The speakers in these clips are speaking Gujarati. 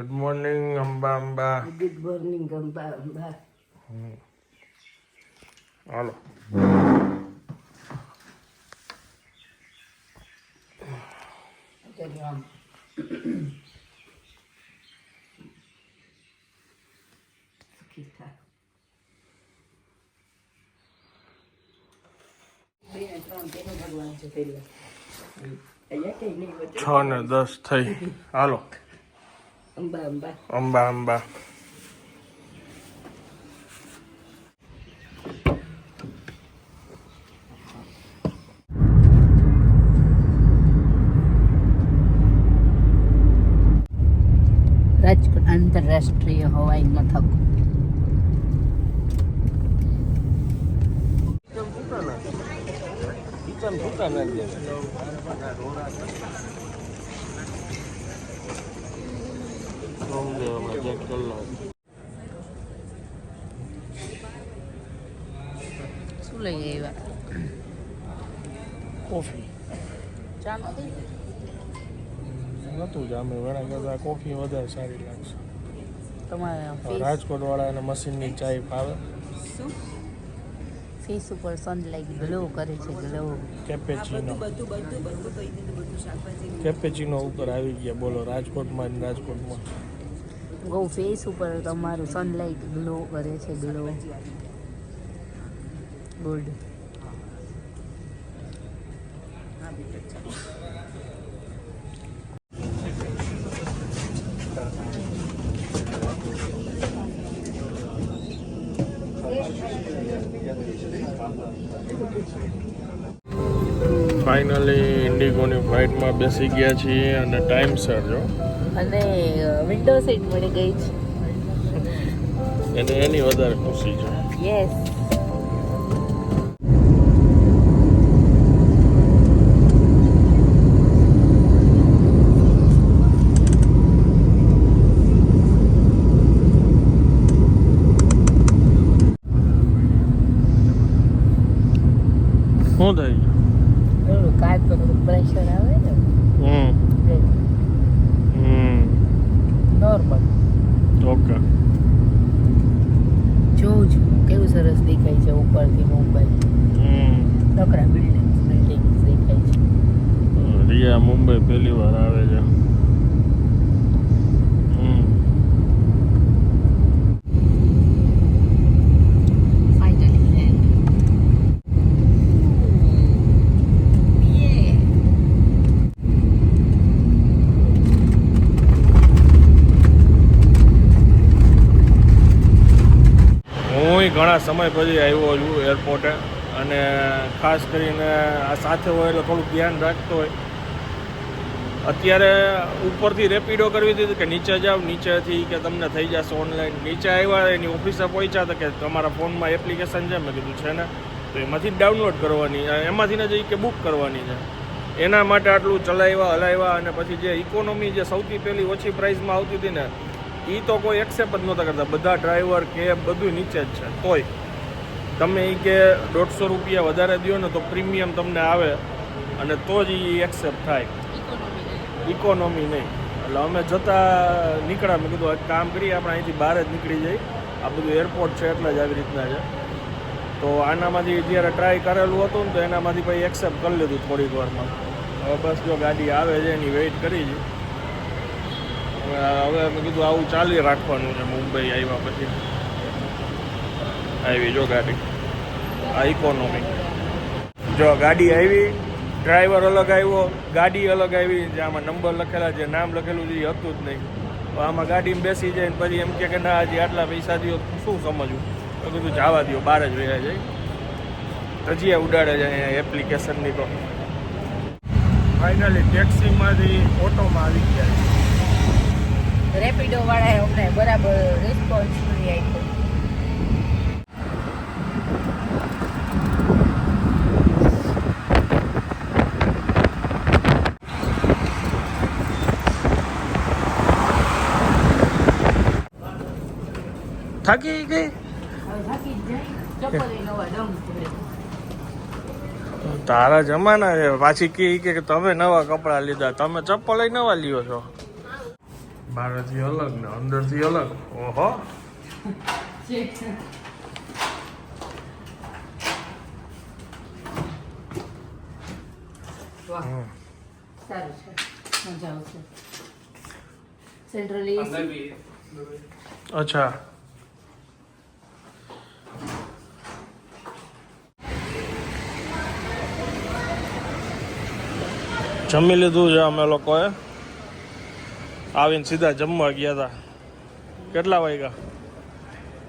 Good morning Amba Amba good morning Amba Amba હાલો છ ને દસ થઈ. હાલો અંબા અંબા અંબા અંબા રાજકોટ આંતરરાષ્ટ્રીય હવાઈ મથક. શું લઈ આવ્યા? કોફી. ચા નથી નતું જામે વેળા કરતા કોફી વધારે સારી લાગશે. તમારે ફેસ રાજકોટ વાળાને મશીનની ચાય ભાવે શું? ફેસ ઉપર સનલાઇટ ગ્લો કરે છે ગ્લો કેપેચીનો. કેપેચીનો ઉપર આવી ગયા બોલો રાજકોટમાં ને રાજકોટમાં. ગો ફેસ ઉપર તમારું સનલાઇટ ગ્લો કરે છે ગ્લો ગુડ ફાઇનલી ઇન્ડિગોની ફ્લાઇટમાં બેસી ગયા છીએ અને ટાઈમસર જો. અને વિન્ડો સીટ મળી ગઈ છે. એને એની વધારે ખુશી છે. યસ શું થાય? છે ઓલું કાચ પર પ્રેશર આવે ને. હમ. નોર્મલ ઓકે જોઉં છું. કેવું સરસ દેખાય છે ઉપરથી મુંબઈ હમ. નકરા બિલ્ડિંગ બિલ્ડિંગ દેખાય છે. રિયા મુંબઈ પહેલી વાર આવે છે હમ ફાઇનલી લેન્ડ યે હું ઘણા સમય પછી આવ્યો છું એરપોર્ટે અને ખાસ કરીને આ સાથે હોય એટલે થોડુંક ધ્યાન રાખતો હોય. અત્યારે ઉપરથી રેપિડો કરવી હતી કે નીચે જાઓ નીચેથી કે તમને થઈ જશે ઓનલાઈન નીચે આવ્યા, એની ઓફિસે પહોંચ્યા હતા કે તમારા ફોનમાં એપ્લિકેશન છે? મેં કીધું, છે ને? તો એમાંથી ડાઉનલોડ કરવાની. એમાંથી ને જઈ કે બુક કરવાની છે. એના માટે આટલું ચલાવ્યા, હલાવ્યા અને પછી જે ઇકોનોમી જે સૌથી પહેલી ઓછી પ્રાઇસમાં આવતી હતી ને એ તો કોઈ એક્સેપ્ટ જ નહોતા કરતા. બધા ડ્રાઈવર કેબ બધું નીચે જ છે. તોય તમે એ કે દોઢસો રૂપિયા વધારે દો ને તો પ્રીમિયમ તમને આવે અને તો જ એ એક્સેપ્ટ થાય. ઇકોનોમી નહીં. એટલે અમે જતા નીકળ્યા. મેં કીધું, એક કામ કરીએ, આપણે અહીંથી બહાર જ નીકળી જઈએ. આ બધું એરપોર્ટ છે એટલે જ આવી રીતના છે. તો આનામાંથી જ્યારે ટ્રાય કરેલું હતું ને તો એનામાંથી પછી એક્સેપ્ટ કરી લીધું થોડીક વારમાં. હવે બસ જો ગાડી આવે છે એની વેઇટ કરી છે. હવે મેં કીધું આવું ચાલી રાખવાનું છે, મુંબઈ આવ્યા પછી. આવી જો ગાડી. આ ઇકોનોમી જો ગાડી આવી ડ્રાઈવર અલગ આવ્યો, ગાડી અલગ આવી, જે આમાં નંબર લખેલા છે, નામ લખેલું છે, એ હતું જ નહીં. તો આમાં ગાડીમાં બેસી જાય ને પછી એમ કે ના, હજી આટલા પૈસા દો શું સમજવું? તો કીધું, જવા દો બહાર જ રહ્યા જાય તજીયા ઉડાડે છે અહીંયા એપ્લિકેશનની તો. ફાઇનલી ટેક્સીમાંથી ઓટોમાં આવી ગયા રેપિડો વાળાએ અમને બરાબર રિસ્પોન્સ નથી આપ્યો. થાકી ગઈ? તારા જમાના છે. પાછી કે કે તમે નવા કપડાં લીધા. તમે ચપ્પલ નવા લ્યો છો. બહારથી અલગ ને અંદરથી અલગ. ઓહો. સારું છે. મજા આવશે. સેન્ટ્રલ અચ્છા. જમી લીધું છે અમે લોકોએ. આવીને સીધા જમવા ગયા હતા કેટલા વાગ્યા?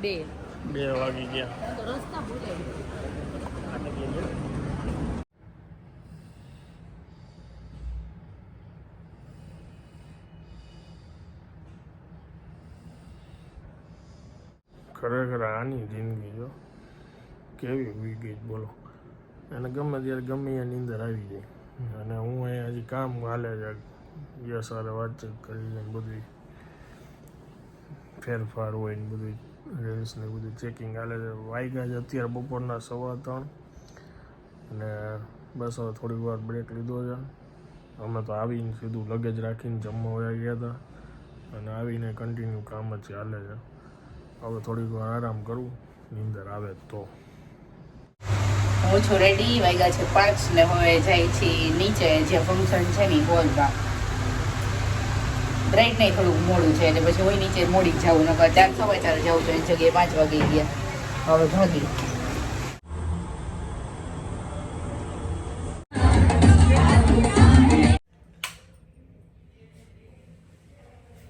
બે. બે વાગી ગયા. તો રસ્તા ભૂલે ખરેખર આની જિંદગી જો કેવી વી ગઈ બોલો. અને ગમે ત્યારે ગમે ત્યાં નીંદર આવી જાય. અને હું અહીંયા હજી કામ હાલે છે. યસ હારે વાતચીત કરી ને બધું ફેરફાર હોય ને બધી રેલ્સ ને બધું ચેકિંગ હાલે છે વાગ્યા છે, અત્યારે બપોરના સવા ત્રણ. અને બસ હવે થોડીક વાર બ્રેક લીધો છે. અમે તો આવીને સીધું લગેજ રાખીને જમવા વયા ગયા હતા. અને આવીને કન્ટિન્યુ કામ જ ચાલે છે. હવે થોડીક વાર આરામ કરું, નીંદર આવે તો. હું છું રેડી વાગ્યા છે પાંચ ને હવે જાય છે નીચે, જે ફંક્શન છે ને હોલમાં બ્રાઇટ નહીં થોડુંક મોડું છે એટલે પછી હોય નીચે મોડી જવું નકર ચાર સવા ચાર જવું તો એ જગ્યાએ પાંચ વાગે ગયા. હવે ભાગી.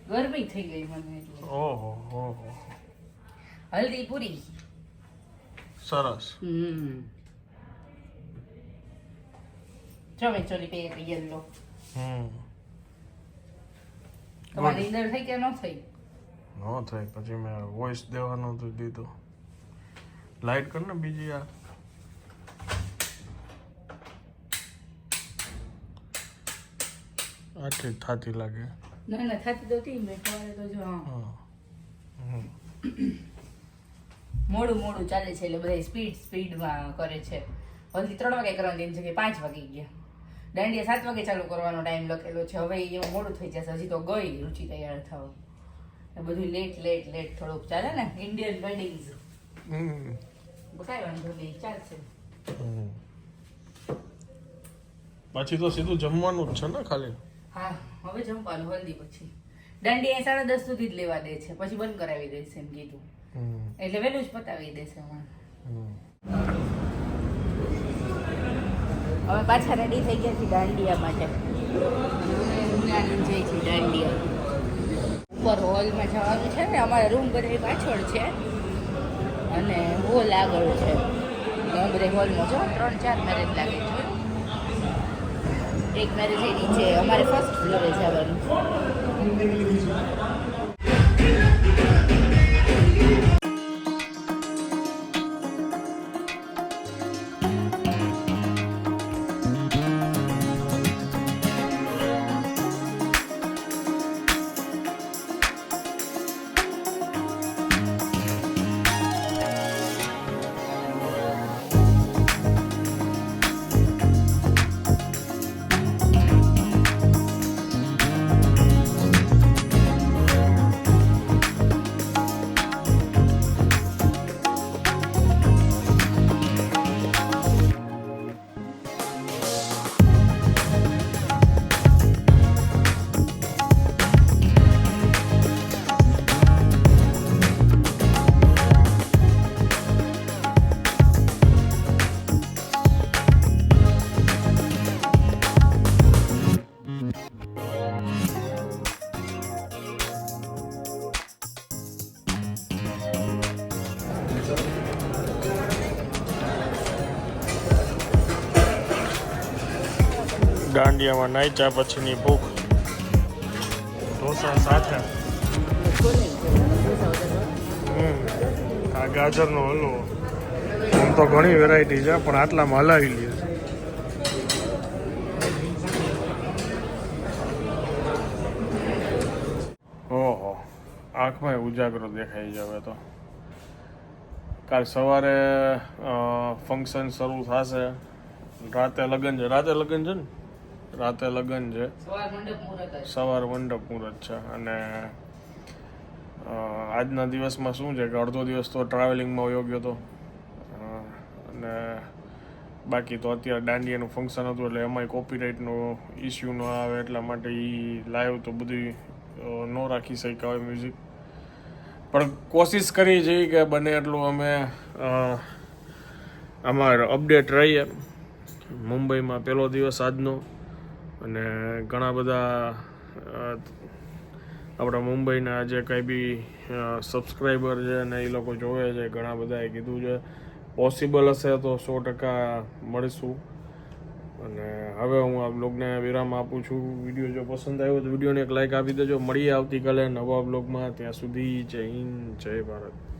ગરમી થઈ ગઈ મને ઓહો હલ્દી પૂરી. સરસ. હમ. ચમે ચોરી પે યલો હમ. તમારી નીંદર થઈ કે ન થઈ? ન થઈ પછી મેં વોઇસ દેવાનો તો દીધો. લાઈટ કર ને બીજી આ આટલી થાતી લાગે. ના ના થાતી તો હતી મેં સવારે તો જો હા. મોડું મોડું ચાલે છે એટલે બધા સ્પીડ સ્પીડમાં કરે છે. હજી ત્રણ વાગે કરવાની જગ્યાએ પાંચ વાગે ગયા. દાંડિયા સાત વાગે ચાલુ કરવાનો ટાઈમ લખેલો છે. હવે એમાં મોડું થઈ જશે. હજી તો ગઈ રુચિ તૈયાર થવા. એ બધું લેટ લેટ લેટ થોડુંક ચાલે ને. ઇન્ડિયન વેડિંગ્સ હમ. કાંઈ વાંધો નહીં. ચાલશે. પછી તો સીધું જમવાનું જ છે ને ખાલી? હા હવે જમવાનું હલ્દી પછી. દાંડિયા સાડા દસ સુધી જ લેવા દે છે. પછી બંધ કરાવી દેશે એમ કીધું. એટલે વહેલું જ પતાવી દેશે હમણાં. હમ. હવે પાછા રેડી થઈ ગયા છીએ દાંડિયા માટે. જઈ છે દાંડિયા. ઉપર હોલમાં જવાનું છે ને, અમારા રૂમ બધા પાછળ છે. અને હોલ આગળ છે. અમે બધા હોલમાં જો ત્રણ ચાર મેરેજ લાગે છે. એક મેરેજ એ છે. અમારે ફર્સ્ટ ફ્લોરે જવાનું. દાંડિયામાં નાચ્યા પછીની ભૂખ. ઢોસા સાથે. આ ગાજરનો હલવો. આમ તો ઘણી વેરાયટી છે, પણ આટલામાં હલાવી લે ઓહો, આંખમાં ઉજાગરો દેખાઈ જાવે તો. કાલ સવારે ફંક્શન શરૂ થશે. રાતે લગ્ન છે, રાતે લગ્ન છે ને? રાતે લગ્ન છે. સવાર મંડપ મુહૂર્ત છે અને આજના દિવસમાં શું છે કે અડધો દિવસ તો ટ્રાવેલિંગમાં યોગ્ય ગયો હતો અને બાકી તો અત્યારે દાંડિયાનું ફંક્શન હતું એટલે એમાંય કોપીરાઇટનો ઇસ્યુ ન આવે એટલા માટે એ લાઈવ તો બધી ન રાખી શક્યા હોય મ્યુઝિક પણ કોશિશ કરી છે કે બને એટલું અમે અમાર અપડેટ રહીએ. મુંબઈમાં પહેલો દિવસ આજનો. અને ઘણા બધા આપણા મુંબઈના જે કંઈ બી સબસ્ક્રાઈબર છે અને એ લોકો જોવે છે, ઘણા બધાએ કીધું છે પોસિબલ હશે તો સો ટકા મળીશું. અને હવે હું આ બ્લોગને વિરામ આપું છું. વીડિયો જો પસંદ આવ્યો તો વિડીયોને એક લાઇક આપી દેજો. મળીએ આવતીકાલે નવા બ્લોગમાં ત્યાં સુધી જય હિન્દ, જય ભારત.